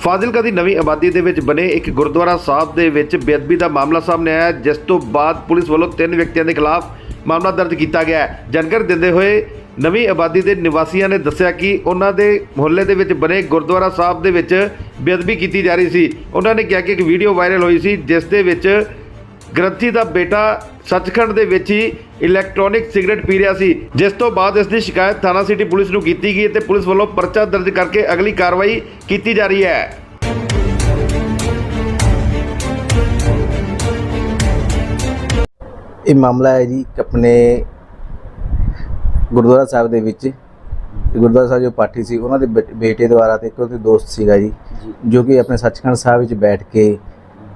ਫਾਜ਼ਿਲਕਾ ਦੀ ਨਵੀਂ ਆਬਾਦੀ ਦੇ ਵਿੱਚ ਬਣੇ ਇੱਕ ਗੁਰਦੁਆਰਾ ਸਾਹਿਬ ਦੇ ਵਿੱਚ ਬੇਅਦਬੀ ਦਾ ਮਾਮਲਾ ਸਾਹਮਣੇ ਆਇਆ ਜਿਸ ਤੋਂ ਬਾਅਦ ਪੁਲਿਸ ਵੱਲੋਂ ਤਿੰਨ ਵਿਅਕਤੀਆਂ ਦੇ ਖਿਲਾਫ ਮਾਮਲਾ ਦਰਜ ਕੀਤਾ ਗਿਆ ਹੈ। ਜਾਣਕਾਰੀ ਦਿੰਦੇ ਹੋਏ ਨਵੀਂ ਆਬਾਦੀ ਦੇ ਨਿਵਾਸੀਆਂ ਨੇ ਦੱਸਿਆ ਕਿ ਉਹਨਾਂ ਦੇ ਮੁਹੱਲੇ ਦੇ ਵਿੱਚ ਬਣੇ ਗੁਰਦੁਆਰਾ ਸਾਹਿਬ ਦੇ ਵਿੱਚ ਬੇਅਦਬੀ ਕੀਤੀ ਜਾ ਰਹੀ ਸੀ। ਉਹਨਾਂ ਨੇ ਕਿਹਾ ਕਿ ਇੱਕ ਵੀਡੀਓ ਵਾਇਰਲ ਹੋਈ ਸੀ, ਜਿਸ ਦੇ ਵਿੱਚ ਗ੍ਰੰਥੀ ਦਾ ਬੇਟਾ ਸੱਚਖੰਡ ਦੇ ਵਿੱਚ ਹੀ ਇਲੈਕਟ੍ਰੋਨਿਕ ਸਿਗਰਟ ਪੀ ਰਿਹਾ ਸੀ ਜਿਸ ਤੋਂ ਬਾਅਦ ਇਸ ਦੀ ਸ਼ਿਕਾਇਤ ਥਾਣਾ ਸਿਟੀ ਪੁਲਿਸ ਨੂੰ ਕੀਤੀ ਗਈ ਤੇ ਪੁਲਿਸ ਵੱਲੋਂ ਪਰਚਾ ਦਰਜ ਕਰਕੇ ਅਗਲੀ ਕਾਰਵਾਈ ਕੀਤੀ ਜਾ ਰਹੀ ਹੈ। ਇਹ ਮਾਮਲਾ ਹੈ ਜੀ ਆਪਣੇ ਗੁਰਦੁਆਰਾ ਸਾਹਿਬ ਦੇ ਵਿੱਚ। ਗੁਰਦੁਆਰਾ ਸਾਹਿਬ ਜੋ ਪਾਠੀ ਸੀ ਉਹਨਾਂ ਦੇ ਬੇ- ਬੇਟੇ ਦੁਆਰਾ ਤੇ ਇੱਕ ਉਹਦੇ ਦੋਸਤ ਸੀਗਾ ਜੀ ਜੋ। ਕਿ ਆਪਣੇ ਸੱਚਖੰਡ ਸਾਹਿਬ ਵਿੱਚ ਬੈਠ ਕੇ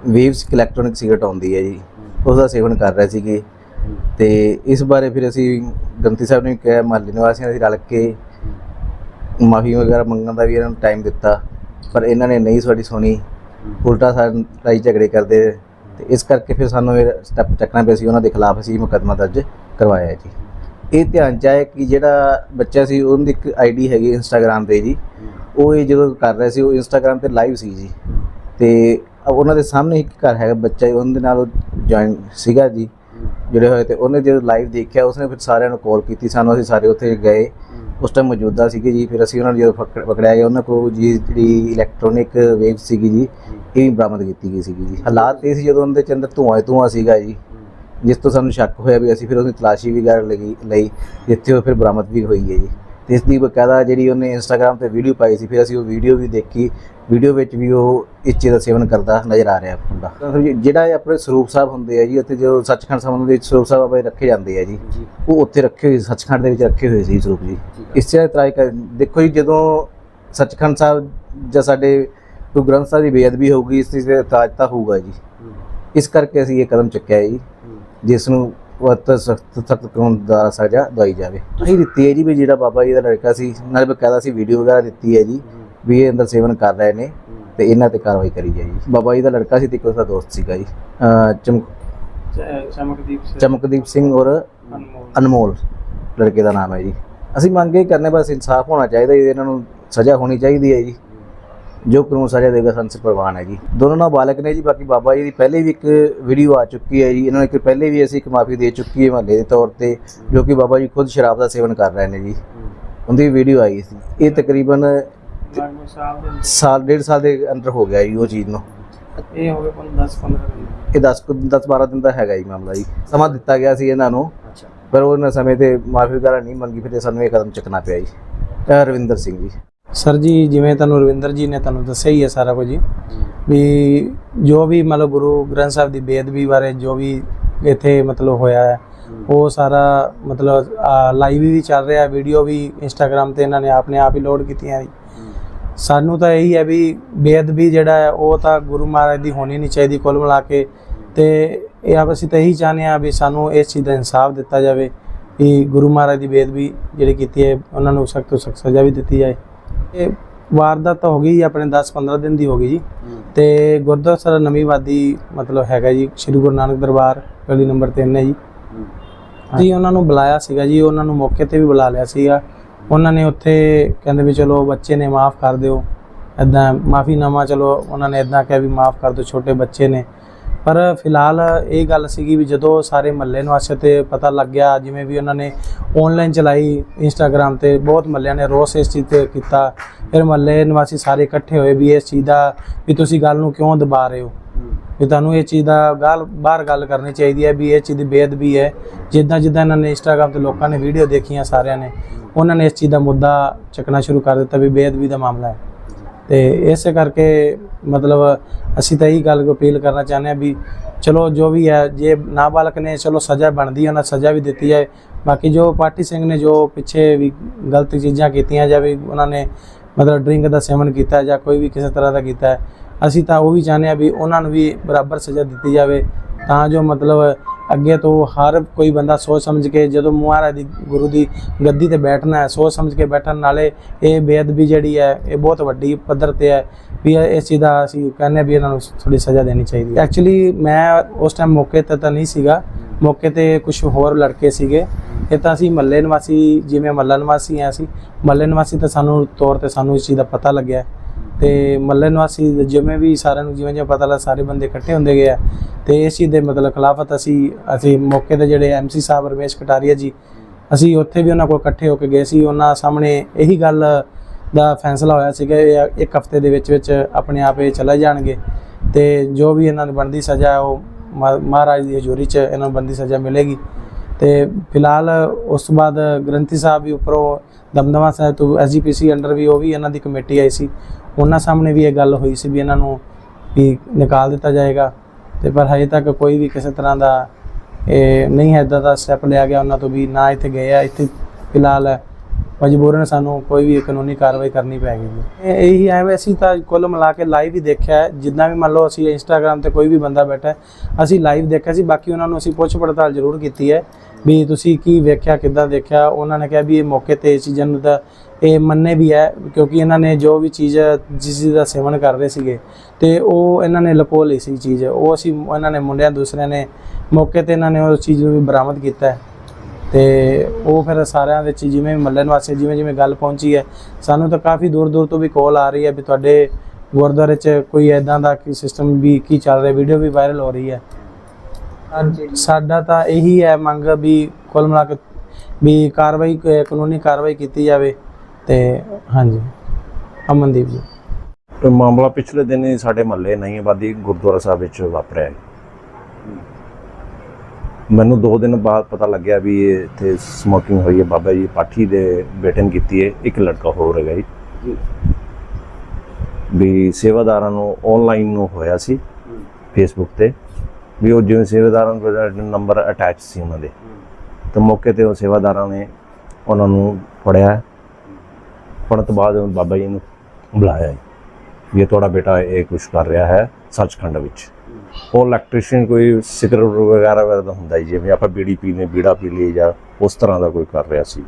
ਵੇਵਸ ਇਲੈਕਟ੍ਰੋਨਿਕ ਸਿਗਰਟ ਆਉਂਦੀ ਹੈ ਜੀ। ਉਸ ਦਾ ਸੇਵਨ ਕਰ ਰਹੇ ਸੀਗੇ। ਤੇ ਇਸ ਬਾਰੇ ਫਿਰ ਅਸੀਂ ਗ੍ਰੰਥੀ ਸਾਹਿਬ ਨੇ ਕਿਹਾ, ਮਹੱਲੇ ਨਿਵਾਸੀਆਂ ਦੇ ਰਲ ਕੇ ਮਾਫੀ ਵਗੈਰਾ ਮੰਗਣ ਦਾ ਵੀ ਇਹਨਾਂ ਨੂੰ ਟਾਈਮ ਦਿੱਤਾ, ਪਰ ਇਹਨਾਂ ਨੇ ਨਹੀਂ ਸਾਡੀ ਸੁਣੀ। ਉਲਟਾ ਸਾਡੇ ਲੜਾਈ ਝਗੜੇ ਕਰਦੇ ਤੇ ਇਸ ਕਰਕੇ ਫਿਰ ਸਾਨੂੰ ਇਹ ਸਟੈਪ ਚੱਕਣਾ ਪਿਆ ਸੀ, ਉਹਨਾਂ ਦੇ ਖਿਲਾਫ ਅਸੀਂ ਮੁਕੱਦਮਾ ਦਰਜ ਕਰਵਾਇਆ ਜੀ। ਇਹ ਧਿਆਨ ਚ ਆਇਆ ਕਿ ਜਿਹੜਾ ਬੱਚਾ ਸੀ, ਉਹਦੀ ਇੱਕ ਆਈਡੀ ਹੈਗੀ ਇੰਸਟਾਗ੍ਰam ਤੇ ਜੀ। ਉਹ ਇਹ ਜਦੋਂ ਕਰ ਰਿਹਾ ਸੀ, ਉਹ ਇੰਸਟਾਗ੍ਰam ਤੇ ਲਾਈਵ ਸੀ ਜੀ। ਤੇ ਉਹਨਾਂ ਦੇ ਸਾਹਮਣੇ ਇੱਕ ਘਰ ਹੈਗਾ ਬੱਚਾ ਜੀ, ਉਹਦੇ ਨਾਲ ਜੁਆਇਨ ਸੀਗਾ ਜੀ ਜੁੜੇ ਹੋਏ ਤੇ ਉਹਨੇ ਜਦੋਂ ਲਾਈਵ ਦੇਖਿਆ ਉਸਨੇ ਫਿਰ ਸਾਰਿਆਂ ਨੂੰ ਕਾਲ ਕੀਤੀ ਸਾਨੂੰ ਅਸੀਂ ਸਾਰੇ ਉੱਥੇ ਗਏ। ਉਸ ਟਾਈਮ ਮੌਜੂਦਾ ਸੀਗੇ ਜੀ ਫਿਰ ਅਸੀਂ ਉਹਨਾਂ ਨੂੰ ਜਦੋਂ ਪਕੜ- ਪਕੜਿਆ ਗਿਆ ਉਹਨਾਂ ਕੋਲ ਜੀ ਜਿਹੜੀ ਇਲੈਕਟ੍ਰੋਨਿਕ ਵੇਵ ਸੀਗੀ ਜੀ ਇਹ ਵੀ ਬਰਾਮਦ ਕੀਤੀ ਗਈ ਸੀਗੀ ਜੀ। ਹਾਲਾਤ ਇਹ ਸੀ ਜਦੋਂ ਉਹਦੇ ਚ ਅੰਦਰ ਧੂਆਂ ਹੀ ਧੂਆਂ ਸੀਗਾ ਜੀ ਜਿਸ ਤੋਂ ਸਾਨੂੰ ਸ਼ੱਕ ਹੋਇਆ ਵੀ ਅਸੀਂ ਫਿਰ ਉਹਦੀ ਤਲਾਸ਼ੀ ਵੀ ਕਰ ਲਈ ਲਈ ਜਿੱਥੇ ਉਹ ਫਿਰ ਬਰਾਮਦ ਵੀ ਹੋਈ ਹੈ ਜੀ। ਤੇ ਇਸ ਦੀ ਬਕਾਇਦਾ ਜਿਹੜੀ ਉਹਨੇ ਇੰਸਟਾਗ੍ਰam ਤੇ ਵੀਡੀਓ ਪਾਈ ਸੀ ਫਿਰ ਅਸੀਂ ਉਹ ਵੀਡੀਓ ਵੀ ਦੇਖੀ। ਵੀਡੀਓ ਵਿੱਚ ਵੀ ਉਹ ਇਸ ਚੀਜ਼ ਦਾ ਸੇਵਨ ਕਰਦਾ ਨਜ਼ਰ ਆ ਰਿਹਾ ਮੁੰਡਾ। ਜਿਹੜਾ ਇਹ ਆਪਣੇ ਸਰੂਪ ਸਾਹਿਬ ਹੁੰਦੇ ਆ ਜੀ ਉੱਥੇ ਜੋ ਸੱਚਖੰਡ ਸਾਹਿਬ ਦੇ ਸਰੂਪ ਸਾਹਿਬ ਆਪਣੇ ਰੱਖੇ ਜਾਂਦੇ ਆ ਜੀ। ਉਹ ਉੱਥੇ ਰੱਖੇ ਹੋਏ ਸੱਚਖੰਡ ਦੇ ਵਿੱਚ ਰੱਖੇ ਹੋਏ ਸੀ ਸਰੂਪ ਜੀ। ਇਸ ਤਰ੍ਹਾਂ ਦੇਖੋ ਜੀ ਜਦੋਂ ਸੱਚਖੰਡ ਸਾਹਿਬ ਜਾਂ ਸਾਡੇ ਗੁਰੂ ਗ੍ਰੰਥ ਸਾਹਿਬ ਦੀ ਬੇਅਦਬੀ ਹੋਊਗੀ ਇਸ ਤਾਂ ਹੋਊਗਾ ਜੀ। ਇਸ ਕਰਕੇ ਅਸੀਂ ਇਹ ਕਦਮ ਚੁੱਕਿਆ ਜੀ ਜਿਸ ਨੂੰ ਵੱਧ ਸਖਤ ਸਖਤ ਕਾਨੂੰਨ ਦਾ ਸਜ਼ਾ ਦਵਾਈ ਜਾਵੇ। ਅਸੀਂ ਦਿੱਤੀ ਹੈ ਜੀ ਵੀ ਜਿਹੜਾ ਬਾਬਾ ਜੀ ਦਾ ਲੜਕਾ ਸੀ ਨਾਲ ਬਕਾਇਦਾ ਸੀ ਵੀਡੀਓ ਵਗੈਰਾ ਦਿੱਤੀ ਹੈ ਜੀ ਵੀ ਇਹ ਅੰਦਰ ਸੇਵਨ ਕਰ ਰਹੇ ਨੇ ਤੇ ਇਹਨਾਂ ਤੇ ਕਾਰਵਾਈ ਕਰੀ ਜਾਏ ਜੀ। ਬਾਬਾ ਜੀ ਦਾ ਲੜਕਾ ਸੀ ਤੇ ਇੱਕ ਉਸਦਾ ਦੋਸਤ ਸੀਗਾ ਜੀ। ਚਮਕ ਚਮਕਦੀਪ ਸਿੰਘ। ਚਮਕਦੀਪ ਸਿੰਘ ਔਰ ਅਨਮੋਲ। ਅਨਮੋਲ ਲੜਕੇ ਦਾ ਨਾਮ ਹੈ ਜੀ। ਅਸੀਂ ਮੰਗ ਇਹ ਕਰਨੇ ਬਸ ਇਨਸਾਫ ਹੋਣਾ ਚਾਹੀਦਾ ਜੀ ਇਹਨਾਂ ਨੂੰ ਸਜ਼ਾ ਹੋਣੀ ਚਾਹੀਦੀ ਹੈ ਜੀ। ਜੋ ਕਾਨੂੰਨ ਸਜ਼ਾ ਦੇਗਾ ਸੰਸ ਪ੍ਰਵਾਨ ਹੈ ਜੀ। ਦੋਨੋਂ ਨਾਬਾਲਗ ਨੇ ਜੀ ਬਾਕੀ ਬਾਬਾ ਜੀ ਦੀ ਪਹਿਲੇ ਵੀ ਇੱਕ ਵੀਡੀਓ ਆ ਚੁੱਕੀ ਹੈ ਜੀ। ਇਹਨਾਂ ਨੂੰ ਇੱਕ ਪਹਿਲੇ ਵੀ ਅਸੀਂ ਇੱਕ ਮਾਫੀ ਦੇ ਚੁੱਕੀ ਹੈ ਮਹੱਲੇ ਦੇ ਤੌਰ ਤੇ ਜੋ ਕਿ ਬਾਬਾ ਜੀ ਖੁਦ ਸ਼ਰਾਬ ਦਾ ਸੇਵਨ ਕਰ ਰਹੇ ਨੇ ਜੀ। ਉਹਦੀ ਵੀਡੀਓ ਆਈ ਸੀ। ਇਹ ਤਕਰੀਬਨ ਸਾਲ ਡੇਢ ਸਾਲ ਦੇ ਅੰਦਰ ਹੋ ਗਿਆ ਜੀ ਉਹ ਚੀਜ਼ ਨੂੰ। ਇਹ ਹੋ ਗਏ 10 15 ਦਿਨ। ਇਹ 10 10 12 ਦਿਨ ਦਾ ਹੈਗਾ ਜੀ ਮਾਮਲਾ ਜੀ। ਸਮਾਂ ਦਿੱਤਾ ਗਿਆ ਸੀ ਇਹਨਾਂ ਨੂੰ। ਪਰ ਉਹਨਾਂ ਸਮੇਂ ਤੇ ਮਾਫੀ ਵਗੈਰਾ ਨਹੀਂ ਮੰਗੀ ਫਿਰ ਸਾਨੂੰ ਇਹ ਕਦਮ ਚੱਕਣਾ ਪਿਆ ਜੀ। ਰਵਿੰਦਰ ਸਿੰਘ ਜੀ। ਸਰ ਜੀ, ਜਿਵੇਂ ਤੁਹਾਨੂੰ ਰਵਿੰਦਰ ਜੀ ਨੇ ਤੁਹਾਨੂੰ ਦੱਸਿਆ ਹੀ ਹੈ ਸਾਰਾ ਕੁਝ ਵੀ ਜੋ ਵੀ ਮਤਲਬ ਗੁਰੂ ਗ੍ਰੰਥ ਸਾਹਿਬ ਦੀ ਬੇਅਦਬੀ ਬਾਰੇ ਜੋ ਵੀ ਇੱਥੇ ਮਤਲਬ ਹੋਇਆ ਹੈ, ਉਹ ਸਾਰਾ ਮਤਲਬ ਲਾਈਵ ਵੀ ਚੱਲ ਰਿਹਾ ਵੀਡੀਓ ਵੀ ਇੰਸਟਾਗ੍ਰam ਤੇ ਇਹਨਾਂ ਨੇ ਆਪਣੇ ਆਪ ਹੀ ਲੋਡ ਕੀਤੀਆਂ ਜੀ। ਸਾਨੂੰ ਤਾਂ ਇਹੀ ਹੈ ਵੀ ਬੇਅਦਬੀ ਜਿਹੜਾ ਹੈ, ਉਹ ਤਾਂ ਗੁਰੂ ਮਹਾਰਾਜ ਦੀ ਹੋਣੀ ਨਹੀਂ ਚਾਹੀਦੀ ਕੁੱਲ ਮਿਲਾ ਕੇ। ਤੇ ਇਹ ਆਪ ਅਸੀਂ ਤਾਂ ਇਹੀ ਚਾਹੁੰਦੇ ਹਾਂ ਵੀ ਸਾਨੂੰ ਇਸ ਚੀਜ਼ ਦਾ ਇਨਸਾਫ ਦਿੱਤਾ ਜਾਵੇ, ਵੀ ਗੁਰੂ ਮਹਾਰਾਜ ਦੀ ਬੇਅਦਬੀ ਜਿਹੜੀ ਕੀਤੀ ਹੈ, ਉਹਨਾਂ ਨੂੰ ਸਖਤ ਤੋਂ ਸਖਤ ਸਜ਼ਾ ਵੀ ਦਿੱਤੀ ਜਾਏ। ਇਹ ਵਾਰਦਾਤ ਹੋ ਗਈ ਆਪਣੇ 10-15 ਦਿਨ ਦੀ ਹੋ ਗਈ ਜੀ। ਤੇ ਗੁਰਦੁਆਰਾ ਸਾਹਿਬ ਨਵੀਂ ਵਾਦੀ ਮਤਲਬ ਹੈਗਾ ਜੀ ਸ੍ਰੀ ਗੁਰੂ ਨਾਨਕ ਦਰਬਾਰ ਗਲੀ ਨੰਬਰ 3 ਹੈ ਜੀ। ਜੀ ਉਹਨਾਂ ਨੂੰ ਬੁਲਾਇਆ ਸੀਗਾ ਜੀ ਉਹਨਾਂ ਨੂੰ ਮੌਕੇ ਤੇ ਵੀ ਬੁਲਾ ਲਿਆ ਸੀਗਾ। ਉਹਨਾਂ ਨੇ ਉੱਥੇ ਕਹਿੰਦੇ ਵੀ ਚਲੋ ਬੱਚੇ ਨੇ ਮਾਫ ਕਰ ਦਿਓ ਇਦਾਂ ਮਾਫੀਨਾਮਾ ਚਲੋ ਉਹਨਾਂ ਨੇ ਇਦਾਂ ਕਿਹਾ ਵੀ ਮਾਫ ਕਰ ਦਿਓ ਛੋਟੇ ਬੱਚੇ ਨੇ। ਪਰ ਫਿਲਹਾਲ ਇਹ ਗੱਲ ਸੀਗੀ ਵੀ ਜਦੋਂ ਸਾਰੇ ਮਹੱਲੇ ਨਿਵਾਸੀਆਂ ਤੇ ਪਤਾ ਲੱਗ ਗਿਆ, ਜਿਵੇਂ ਵੀ ਉਹਨਾਂ ਨੇ ਆਨਲਾਈਨ ਚਲਾਈ ਇੰਸਟਾਗ੍ਰam ਤੇ, ਬਹੁਤ ਮਹੱਲਿਆਂ ਨੇ ਰੋਸ ਇਸ ਚੀਜ਼ ਤੇ ਕੀਤਾ। ਫਿਰ ਮਹੱਲੇ ਨਿਵਾਸੀ ਸਾਰੇ ਇਕੱਠੇ ਹੋਏ ਵੀ ਇਸ ਚੀਜ਼ ਦਾ ਵੀ ਤੁਸੀਂ ਗੱਲ ਨੂੰ ਕਿਉਂ ਦਬਾ ਰਹੇ ਹੋ? ਵੀ ਤੁਹਾਨੂੰ ਇਹ ਚੀਜ਼ ਦਾ ਗੱਲ, ਬਾਹਰ ਗੱਲ ਕਰਨੀ ਚਾਹੀਦੀ ਹੈ ਵੀ ਇਹ ਚੀਜ਼ ਦੀ ਬੇਅਦਬੀ ਹੈ। ਜਿੱਦਾਂ ਜਿੱਦਾਂ ਇਹਨਾਂ ਨੇ ਇੰਸਟਾਗ੍ਰam ਤੇ ਲੋਕਾਂ ਨੇ ਵੀਡੀਓ ਦੇਖੀਆਂ ਸਾਰਿਆਂ ਨੇ, ਉਹਨਾਂ ਨੇ ਇਸ ਚੀਜ਼ ਦਾ ਮੁੱਦਾ ਚੱਕਣਾ ਸ਼ੁਰੂ ਕਰ ਦਿੱਤਾ ਵੀ ਬੇਅਦਬੀ ਦਾ ਮਾਮਲਾ ਹੈ। ਤੇ ਇਸੇ ਕਰਕੇ ਮਤਲਬ ਅਸੀਂ ਤਾਂ ਇਹੀ ਗੱਲ ਅਪੀਲ ਕਰਨਾ ਚਾਹੁੰਦੇ ਹਾਂ ਵੀ ਚਲੋ ਜੋ ਵੀ ਹੈ, ਜੇ ਨਾਬਾਲਗ ਨੇ ਚਲੋ ਸਜ਼ਾ ਬਣਦੀ ਹੈ, ਉਹਨਾਂ ਸਜ਼ਾ ਵੀ ਦਿੱਤੀ ਜਾਏ। ਬਾਕੀ ਜੋ ਪਾਰਟੀ ਸਿੰਘ ਨੇ ਜੋ ਪਿੱਛੇ ਵੀ ਗਲਤ ਚੀਜ਼ਾਂ ਕੀਤੀਆਂ ਜਾਂ ਵੀ ਉਹਨਾਂ ਨੇ ਮਤਲਬ ਡਰਿੰਕ ਦਾ ਸੇਵਨ ਕੀਤਾ ਜਾਂ ਕੋਈ ਵੀ ਕਿਸੇ ਤਰ੍ਹਾਂ ਦਾ ਕੀਤਾ, ਅਸੀਂ ਤਾਂ ਉਹ ਵੀ ਚਾਹੁੰਦੇ ਹਾਂ ਵੀ ਉਹਨਾਂ ਨੂੰ ਵੀ ਬਰਾਬਰ ਸਜ਼ਾ ਦਿੱਤੀ ਜਾਵੇ। ਤਾਂ ਜੋ ਮਤਲਬ ਅੱਗੇ ਤੋਂ ਹਰ ਕੋਈ ਬੰਦਾ ਸੋਚ ਸਮਝ ਕੇ ਜਦੋਂ ਮਹਾਰਾਜ ਦੀ, ਗੁਰੂ ਦੀ ਗੱਦੀ ਤੇ ਬੈਠਣਾ ਹੈ, ਸੋਚ ਸਮਝ ਕੇ ਬੈਠਣ ਨਾਲੇ ਇਹ ਬੇਅਦਬੀ ਜਿਹੜੀ ਹੈ, ਇਹ ਬਹੁਤ ਵੱਡੀ ਪੱਧਰ ਤੇ ਹੈ ਵੀ ਇਸ ਚੀਜ਼ ਦਾ ਅਸੀਂ ਕਹਿੰਦੇ ਵੀ ਇਹਨਾਂ ਨੂੰ ਥੋੜੀ ਸਜ਼ਾ ਦੇਣੀ ਚਾਹੀਦੀ ਹੈ। ਐਕਚੁਅਲੀ ਮੈਂ ਉਸ ਟਾਈਮ ਮੌਕੇ ਤੇ ਤਾਂ ਨਹੀਂ ਸੀਗਾ। ਮੌਕੇ ਤੇ ਕੁਝ ਹੋਰ ਲੜਕੇ ਸੀਗੇ। ਇਹ ਤਾਂ ਅਸੀਂ ਮੱਲੇ ਨਿਵਾਸੀ, ਜਿਵੇਂ ਮੱਲਾ ਨਿਵਾਸੀ ਆ ਅਸੀਂ ਮੱਲੇ ਨਿਵਾਸੀ ਤਾਂ ਸਾਨੂੰ ਤੌਰ ਤੇ ਸਾਨੂੰ ਇਸ ਚੀਜ਼ ਦਾ ਪਤਾ ਲੱਗਿਆ। ਤੇ ਮੱਲੇ ਨਿਵਾਸੀ ਜਿਵੇਂ ਵੀ ਸਾਰਿਆਂ ਨੂੰ ਜਿਵੇਂ ਜਿਵੇਂ ਪਤਾ ਲੱਗਾ ਸਾਰੇ ਬੰਦੇ ਇਕੱਠੇ ਹੁੰਦੇ ਗਏ ਆ, ਤੇ ਇਸ ਚੀਜ਼ ਦੇ ਮਤਲਬ ਖਿਲਾਫਤ ਅਸੀਂ ਅਸੀਂ ਮੌਕੇ ਤੇ ਜਿਹੜੇ ਐਮਸੀ ਸਾਹਿਬ ਰਮੇਸ਼ ਕਟਾਰੀਆ ਜੀ, ਅਸੀਂ ਉੱਥੇ ਵੀ ਉਹਨਾਂ ਕੋਲ ਇਕੱਠੇ ਹੋ ਕੇ ਗਏ ਸੀ। ਉਹਨਾਂ ਸਾਹਮਣੇ ਇਹੀ ਗੱਲ ਦਾ ਫੈਸਲਾ ਹੋਇਆ ਸੀ ਕਿ ਇਹ ਇੱਕ ਹਫ਼ਤੇ ਦੇ ਵਿੱਚ ਵਿੱਚ ਆਪਣੇ ਆਪ ਇਹ ਚਲੇ ਜਾਣਗੇ ਤੇ ਜੋ ਵੀ ਇਹਨਾਂ ਨੂੰ ਬਣਦੀ ਸਜ਼ਾ, ਉਹ ਮਹਾ- ਮਹਾਰਾਜ ਦੀ ਹਜ਼ੂਰੀ 'ਚ ਇਹਨਾਂ ਨੂੰ ਬਣਦੀ ਸਜ਼ਾ ਮਿਲੇਗੀ। ਤੇ ਫਿਲਹਾਲ ਉਸ ਤੋਂ ਬਾਅਦ ਗ੍ਰੰਥੀ ਸਾਹਿਬ ਵੀ ਉੱਪਰੋਂ ਦਮਦਮਾ ਸਾਹਿਬ ਤੋਂ ਐਸਜੀਪੀਸੀ ਅੰਡਰ ਵੀ ਉਹ ਵੀ ਇਹਨਾਂ ਦੀ ਕਮੇਟੀ ਆਈ ਸੀ। ਉਹਨਾਂ ਸਾਹਮਣੇ ਵੀ ਇਹ ਗੱਲ ਹੋਈ ਸੀ ਵੀ ਇਹਨਾਂ ਨੂੰ ਵੀ ਨਿਕਾਲ ਦਿੱਤਾ ਜਾਏਗਾ ਤੇ ਪਰ ਹਜੇ ਤੱਕ ਕੋਈ ਵੀ ਕਿਸੇ ਤਰ੍ਹਾਂ ਦਾ ਇਹ ਨਹੀਂ ਹੈ ਇੱਦਾਂ ਦਾ ਸਟੈਪ ਲਿਆ ਗਿਆ ਉਹਨਾਂ ਤੋਂ ਵੀ ਨਾ ਇੱਥੇ ਗਏ ਆ। ਇੱਥੇ ਫਿਲਹਾਲ ਮਜਬੂਰਨ ਸਾਨੂੰ ਕੋਈ ਵੀ ਕਾਨੂੰਨੀ ਕਾਰਵਾਈ ਕਰਨੀ ਪੈ ਗਈ ਇਹ ਇਹੀ ਐਵੇਂ ਅਸੀਂ ਤਾਂ ਕੁੱਲ ਮਿਲਾ ਕੇ ਲਾਈਵ ਹੀ ਦੇਖਿਆ ਹੈ। ਜਿੱਦਾਂ ਵੀ ਮੰਨ ਲਓ ਅਸੀਂ ਇੰਸਟਾਗ੍ਰam ਤੇ ਕੋਈ ਵੀ ਬੰਦਾ ਬੈਠਾ ਅਸੀਂ ਲਾਈਵ ਦੇਖਿਆ ਸੀ, ਬਾਕੀ ਉਹਨਾਂ ਨੂੰ ਅਸੀਂ ਪੁੱਛ ਪੜਤਾਲ ਜ਼ਰੂਰ ਕੀਤੀ ਹੈ। ਵੀ ਤੁਸੀਂ ਕੀ ਵੇਖਿਆ, ਕਿੱਦਾਂ ਦੇਖਿਆ? ਉਹਨਾਂ ਨੇ ਕਿਹਾ ਵੀ ਇਹ ਮੌਕੇ ਤੇ ਇਸ ਚੀਜ਼ਾਂ ਨੂੰ ਤਾਂ ਇਹ ਮੰਨੇ ਵੀ ਹੈ, ਕਿਉਂਕਿ ਇਹਨਾਂ ਨੇ ਜੋ ਵੀ ਚੀਜ਼ ਜਿਸ ਦਾ ਸੇਵਨ ਕਰ ਰਹੇ ਸੀਗੇ, ਤੇ ਉਹ ਇਹਨਾਂ ਨੇ ਲੁਕੋ ਲਈ ਸੀ ਚੀਜ਼। ਉਹ ਅਸੀਂ ਇਹਨਾਂ ਨੇ ਮੁੰਡਿਆਂ ਦੂਸਰਿਆਂ ਨੇ ਮੌਕੇ ਤੇ ਇਹਨਾਂ ਨੇ ਉਸ ਚੀਜ਼ ਨੂੰ ਵੀ ਬਰਾਮਦ ਕੀਤਾ ਹੈ। ਤੇ ਉਹ ਫਿਰ ਸਾਰਿਆਂ ਵਿੱਚ ਜਿਵੇਂ ਵੀ ਵਾਸਤੇ, ਜਿਵੇਂ ਜਿਵੇਂ ਗੱਲ ਪਹੁੰਚੀ ਹੈ, ਸਾਨੂੰ ਤਾਂ ਕਾਫੀ ਦੂਰ ਦੂਰ ਤੋਂ ਵੀ ਕਾਲ ਆ ਰਹੀ ਹੈ ਵੀ ਤੁਹਾਡੇ ਗੁਰਦੁਆਰੇ 'ਚ ਕੋਈ ਐਦਾਂ ਦਾ ਕੀ ਸਿਸਟਮ ਵੀ ਕੀ ਚੱਲ ਰਿਹਾ ਵੀਡੀਓ ਵੀ ਵਾਇਰਲ ਹੋ ਰਹੀ ਹੈ। ਸਾਡਾ ਤਾਂ ਇਹੀ ਹੈ ਮੰਗ ਵੀ ਕੁੱਲ ਮਿਲਾ ਕੇ ਵੀ ਕਾਰਵਾਈ ਕਾਨੂੰਨੀ ਕਾਰਵਾਈ ਕੀਤੀ ਜਾਵੇ ਤੇ ਹਾਂਜੀ। ਅਮਨਦੀਪ ਜੀ। ਇਹ ਮਾਮਲਾ ਪਿਛਲੇ ਦਿਨ ਹੀ ਸਾਡੇ ਮਹੱਲੇ ਨਹੀਂ ਆਬਾਦੀ ਗੁਰਦੁਆਰਾ ਸਾਹਿਬ ਵਿੱਚ ਵਾਪਰਿਆ ਹੈ। ਮੈਨੂੰ 2 ਦਿਨ ਬਾਅਦ ਪਤਾ ਲੱਗਿਆ ਵੀ ਇੱਥੇ ਸਮੋਕਿੰਗ ਹੋਈ ਹੈ। ਬਾਬਾ ਜੀ ਪਾਠੀ ਦੇ ਬੇਟੇ ਨੇ ਕੀਤੀ ਹੈ। ਇੱਕ ਲੜਕਾ ਹੋਰ ਹੈਗਾ ਜੀ। ਵੀ ਸੇਵਾਦਾਰਾਂ ਨੂੰ ਆਨਲਾਈਨ ਨੂੰ ਹੋਇਆ ਸੀ ਫੇਸਬੁੱਕ ਤੇ। ਵੀ ਉਹ ਜਿਵੇਂ ਸੇਵਾਦਾਰਾਂ ਦਾ ਨੰਬਰ ਅਟੈਚ ਸੀ ਉਹਨਾਂ ਦੇ। ਤੇ ਮੌਕੇ ਤੇ ਉਹ ਸੇਵਾਦਾਰਾਂ ਨੇ ਉਹਨਾਂ ਨੂੰ ਫੜਿਆ। ਫੜਨ ਤੋਂ ਬਾਅਦ ਬਾਬਾ ਜੀ ਨੂੰ ਬੁਲਾਇਆ ਵੀ ਇਹ ਤੁਹਾਡਾ ਬੇਟਾ ਇਹ ਕੁਝ ਕਰ ਰਿਹਾ ਹੈ ਸੱਚਖੰਡ ਵਿੱਚ। ਉਹ ਇਲੈਕਟ੍ਰੀਸ਼ੀਅਨ ਕੋਈ ਸਿਗਰਟ ਵਗੈਰਾ ਵਗੈਰਾ ਦਾ ਹੁੰਦਾ ਜੀ ਜਿਵੇਂ ਆਪਾਂ ਬੀੜੀ ਪੀ ਲਈ ਬੀੜਾ ਪੀ ਲਈ ਜਾਂ ਉਸ ਤਰ੍ਹਾਂ ਦਾ ਕੋਈ ਕਰ ਰਿਹਾ ਸੀ।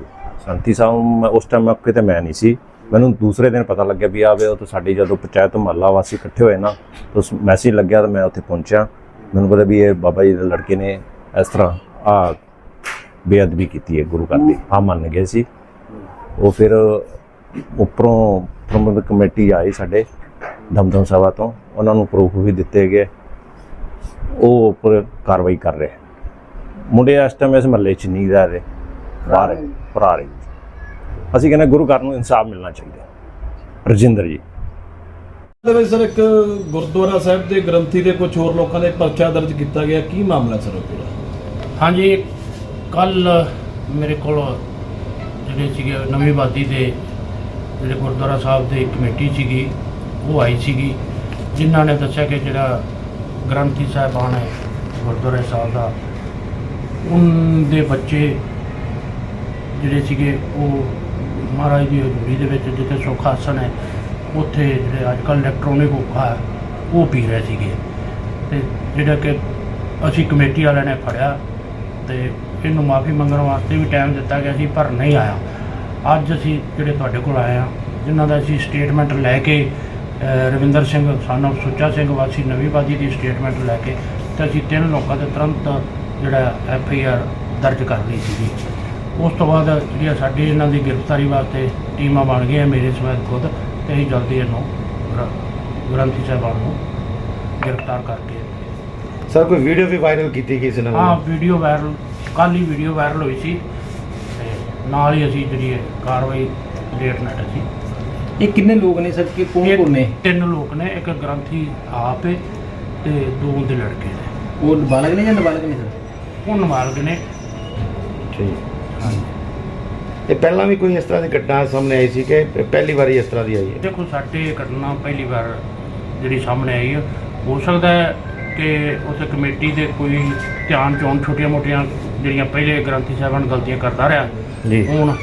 ਸ਼ਾਂਤੀ ਸਾਹਿਬ ਮੈਂ ਉਸ ਟਾਈਮ ਮੌਕੇ ਤੇ ਮੈਂ ਨਹੀਂ ਸੀ। ਮੈਨੂੰ ਦੂਸਰੇ ਦਿਨ ਪਤਾ ਲੱਗਿਆ ਵੀ ਆਵੇ ਉਹ ਤਾਂ ਸਾਡੀ ਜਦੋਂ ਪੰਚਾਇਤ ਮਹੱਲਾ ਵਾਸੀ ਇਕੱਠੇ ਹੋਏ ਨਾ, ਤਾਂ ਮੈਸੇਜ ਲੱਗਿਆ ਤਾਂ ਮੈਂ ਉੱਥੇ ਪਹੁੰਚਿਆ। ਮੈਨੂੰ ਪਤਾ ਵੀ ਇਹ ਬਾਬਾ ਜੀ ਦੇ ਲੜਕੇ ਨੇ ਇਸ ਤਰ੍ਹਾਂ ਆ ਬੇਅਦਬੀ ਕੀਤੀ ਹੈ ਗੁਰੂ ਘਰ ਦੀ। ਆ ਮੰਨ ਗਏ ਸੀ। ਉਹ ਫਿਰ ਉੱਪਰੋਂ ਪ੍ਰਬੰਧਕ ਕਮੇਟੀ ਆਈ ਸਾਡੇ ਦਮਦਮ ਸਭਾ ਤੋਂ। ਉਹਨਾਂ ਨੂੰ ਪ੍ਰੂਫ ਵੀ ਦਿੱਤੇ ਗਏ। ਉਹ ਉੱਪਰ ਕਾਰਵਾਈ ਕਰ ਰਹੇ। ਮੁੰਡੇ ਇਸ ਟਾਈਮ ਇਸ ਮਹੱਲੇ 'ਚ ਨਹੀਂ ਰਹਿ ਰਹੇ। ਬਾਹਰ ਹੈ, ਫਰਾਰ ਹੈ ਅਸੀਂ ਕਹਿੰਦੇ ਗੁਰੂ ਘਰ ਨੂੰ ਇਨਸਾਫ ਮਿਲਣਾ ਚਾਹੀਦਾ। ਰਜਿੰਦਰ ਜੀ। ਦੇ ਵਿੱਚ ਸਰ ਇੱਕ ਗੁਰਦੁਆਰਾ ਸਾਹਿਬ ਦੇ ਗ੍ਰੰਥੀ ਦੇ ਕੁਝ ਹੋਰ ਲੋਕਾਂ ਦੇ ਪਰਚਾ ਦਰਜ ਕੀਤਾ ਗਿਆ। ਕੀ ਮਾਮਲਾ ਸਰ ਉਹ ਪੂਰਾ? ਹਾਂਜੀ, ਕੱਲ ਮੇਰੇ ਕੋਲ ਜਿਹੜੇ ਸੀਗੇ, ਨਵੀਂ ਆਬਾਦੀ ਦੇ ਜਿਹੜੇ ਗੁਰਦੁਆਰਾ ਸਾਹਿਬ ਦੇ ਕਮੇਟੀ ਸੀਗੀ, ਉਹ ਆਈ ਸੀਗੀ, ਜਿਨ੍ਹਾਂ ਨੇ ਦੱਸਿਆ ਕਿ ਜਿਹੜਾ ਗ੍ਰੰਥੀ ਸਾਹਿਬਾਨ ਹੈ, ਗੁਰਦੁਆਰਾ ਸਾਹਿਬ ਦਾ ਉਹਨਾਂ ਦੇ ਬੱਚੇ ਜਿਹੜੇ ਸੀਗੇ, ਉਹ ਮਹਾਰਾਜ ਦੀ ਹਜ਼ੂਰੀ ਦੇ ਵਿੱਚ, ਜਿੱਥੇ ਸੁੱਖ ਆਸਣ ਹੈ ਉੱਥੇ ਜਿਹੜੇ ਅੱਜ ਕੱਲ੍ਹ ਇਲੈਕਟ੍ਰੋਨਿਕ ਹੁੱਕਾ ਹੈ ਉਹ ਪੀ ਰਹੇ ਸੀਗੇ। ਤੇ ਜਿਹੜਾ ਕਿ ਅਸੀਂ ਕਮੇਟੀ ਵਾਲਿਆਂ ਨੇ ਫੜਿਆ ਤੇ ਇਹਨੂੰ ਮਾਫੀ ਮੰਗਣ ਵਾਸਤੇ ਵੀ ਟਾਈਮ ਦਿੱਤਾ ਗਿਆ ਸੀ ਪਰ ਨਹੀਂ ਆਇਆ। ਅੱਜ ਅਸੀਂ ਜਿਹੜੇ ਤੁਹਾਡੇ ਕੋਲ ਆਏ ਆ ਜਿਨ੍ਹਾਂ ਦਾ ਅਸੀਂ ਸਟੇਟਮੈਂਟ ਲੈ ਕੇ ਅ, ਰਵਿੰਦਰ ਸਿੰਘ ਸਾਨੂੰ ਸੁੱਚਾ ਸਿੰਘ ਵਾਸੀ ਨਵੀਂ ਬਾਦੀ ਦੀ ਸਟੇਟਮੈਂਟ ਲੈ ਕੇ ਤੇ ਅਸੀਂ ਤਿੰਨ ਲੋਕਾਂ 'ਤੇ ਤੁਰੰਤ ਜਿਹੜਾ ਐਫ ਆਈ ਆਰ ਦਰਜ ਕਰ ਲਈ ਸੀਗੀ। ਉਸ ਤੋਂ ਬਾਅਦ ਜਿਹੜੀਆਂ ਸਾਡੀ ਇਹਨਾਂ ਦੀ ਗ੍ਰਿਫਤਾਰੀ ਵਾਸਤੇ ਟੀਮਾਂ ਬਣ ਗਈਆਂ ਮੇਰੇ ਸਮੇਤ ਖੁਦ ਅਸੀਂ ਜਲਦੀ ਇਹਨੂੰ ਗ੍ਰ- ਗ੍ਰੰਥੀ ਸਾਹਿਬਾਨ ਨੂੰ ਗ੍ਰਿਫਤਾਰ ਕਰਕੇ ਸਰ ਕੋਈ ਵੀਡੀਓ ਵੀ ਵਾਇਰਲ ਕੀਤੀ ਗਈ ਸੀ ਨਾ ਹਾਂ ਵੀਡੀਓ ਵਾਇਰਲ ਕੱਲ੍ਹ ਹੀ ਵੀਡੀਓ ਵਾਇਰਲ ਹੋਈ ਸੀ ਤੇ ਨਾਲ ਹੀ ਅਸੀਂ ਜਿਹੜੀ ਕਾਰਵਾਈ ਲੇਟ ਨਾਈਟ ਅਸੀਂ ਇਹ ਕਿੰਨੇ ਲੋਕ ਨੇ ਸਰ? ਕਿ ਕੌਣ ਕੌਣ ਨੇ? ਤਿੰਨ ਲੋਕ ਨੇ ਇੱਕ ਗ੍ਰੰਥੀ ਆਪ ਹੈ ਤੇ ਦੋ ਦੇ ਲੜਕੇ ਨੇ। ਉਹ ਨਾਬਾਲਗ ਨੇ ਜਾਂ ਨਾਬਾਲਗ ਨੇ ਸਰ? ਉਹ ਨਾਬਾਲਗ ਨੇ। ਠੀਕ। ਇਹ ਪਹਿਲਾਂ ਵੀ ਕੋਈ ਇਸ ਤਰ੍ਹਾਂ ਦੀ ਘਟਨਾ ਸਾਹਮਣੇ ਆਈ ਸੀ ਕਿ ਪਹਿਲੀ ਵਾਰੀ ਇਸ ਤਰ੍ਹਾਂ ਦੀ ਆਈ ਹੈ? ਦੇਖੋ ਸਾਡੇ ਘਟਨਾ ਪਹਿਲੀ ਵਾਰ ਜਿਹੜੀ ਸਾਹਮਣੇ ਆਈ ਹੈ। ਹੋ ਸਕਦਾ ਹੈ ਕਿ ਉਸ ਕਮੇਟੀ ਦੇ ਕੋਈ ਧਿਆਨ ਚੋਂ ਛੋਟੀਆਂ ਮੋਟੀਆਂ ਜਿਹੜੀਆਂ ਪਹਿਲੇ ਗ੍ਰੰਥੀ ਸਾਹਿਬਾਨ ਗਲਤੀਆਂ ਕਰਦਾ ਰਿਹਾ ਜੀ। ਹੁਣ।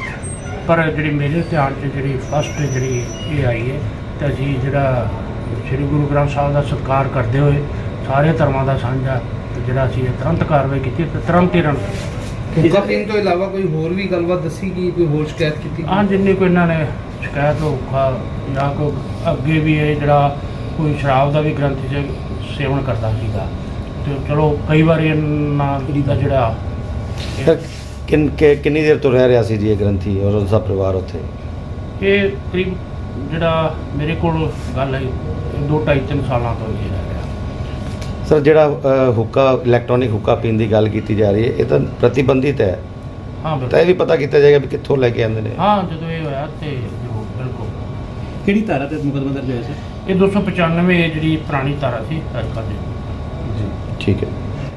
ਪਰ ਜਿਹੜੀ ਮੇਰੇ ਧਿਆਨ 'ਚ ਜਿਹੜੀ ਫਸਟ ਜਿਹੜੀ ਇਹ ਆਈ ਹੈ ਤੇ ਅਸੀਂ ਜਿਹੜਾ ਸ੍ਰੀ ਗੁਰੂ ਗ੍ਰੰਥ ਸਾਹਿਬ ਦਾ ਸਤਿਕਾਰ ਕਰਦੇ ਹੋਏ ਸਾਰੇ ਧਰਮਾਂ ਦਾ ਸਾਂਝਾ ਜਿਹੜਾ ਅਸੀਂ ਇਹ ਤੁਰੰਤ ਕਾਰਵਾਈ ਕੀਤੀ ਤੇ ਤੁਰੰਤ ਹੀ ਰਨ ਹੁੱਕਾ ਤੋਂ ਇਲਾਵਾ ਕੋਈ ਹੋਰ ਵੀ ਗੱਲਬਾਤ ਦੱਸੀ ਕਿ ਕੋਈ ਹੋਰ ਸ਼ਿਕਾਇਤ ਕੀਤੀ? ਹਾਂ ਜਿੰਨੀ ਕੋਈ ਇਹਨਾਂ ਨੇ ਸ਼ਿਕਾਇਤ ਹੋਊਗਾ ਜਾਂ ਕੋਈ ਅੱਗੇ ਵੀ ਇਹ ਜਿਹੜਾ ਕੋਈ ਸ਼ਰਾਬ ਦਾ ਵੀ ਗ੍ਰੰਥੀ ਚ ਸੇਵਨ ਕਰਦਾ ਸੀਗਾ। ਤੇ ਚਲੋ ਕਈ ਵਾਰੀ ਇਹਨਾਂ ਦਾ ਜਿਹੜਾ ਕਿੰਨ ਕਿ- ਕਿੰਨੀ ਦੇਰ ਤੋਂ ਰਹਿ ਰਿਹਾ ਸੀ ਜੀ ਇਹ ਗ੍ਰੰਥੀ ਔਰ ਉਸ ਦਾ ਪਰਿਵਾਰ ਉੱਥੇ? ਇਹ ਕਰੀਬ ਜਿਹੜਾ ਮੇਰੇ ਕੋਲ ਗੱਲ ਹੈ ਇਹ ਦੋ ਢਾਈ ਤਿੰਨ ਸਾਲਾਂ ਤੋਂ ਹੀ। ਸਰ ਜਿਹੜਾ ਹੁੱਕਾ ਇਲੈਕਟ੍ਰੋਨਿਕ ਹੁੱਕਾ ਪੀਣ ਦੀ ਗੱਲ ਕੀਤੀ ਜਾ ਰਹੀ ਹੈ ਇਹ ਤਾਂ ਪ੍ਰਤੀਬੰਧਿਤ ਹੈ। ਹਾਂ ਤਾਂ ਬਿਲਕੁਲ ਇਹ ਵੀ ਪਤਾ ਕੀਤਾ ਜਾਏਗਾ ਵੀ ਕਿੱਥੋਂ ਲੈ ਕੇ ਆਉਂਦੇ ਨੇ। ਹਾਂ ਜਦੋਂ ਇਹ ਹੋਇਆ ਤੇ ਜ਼ਰੂਰ ਬਿਲਕੁਲ। ਕਿਹੜੀ ਧਾਰਾ ਤੇ ਮੁਕਦਮਾ ਦਰਜ ਹੋਇਆ ਸਰ? ਇਹ 295 ਜਿਹੜੀ ਪੁਰਾਣੀ ਧਾਰਾ ਸੀ ਹਰਕਤ ਦੀ। ਠੀਕ ਹੈ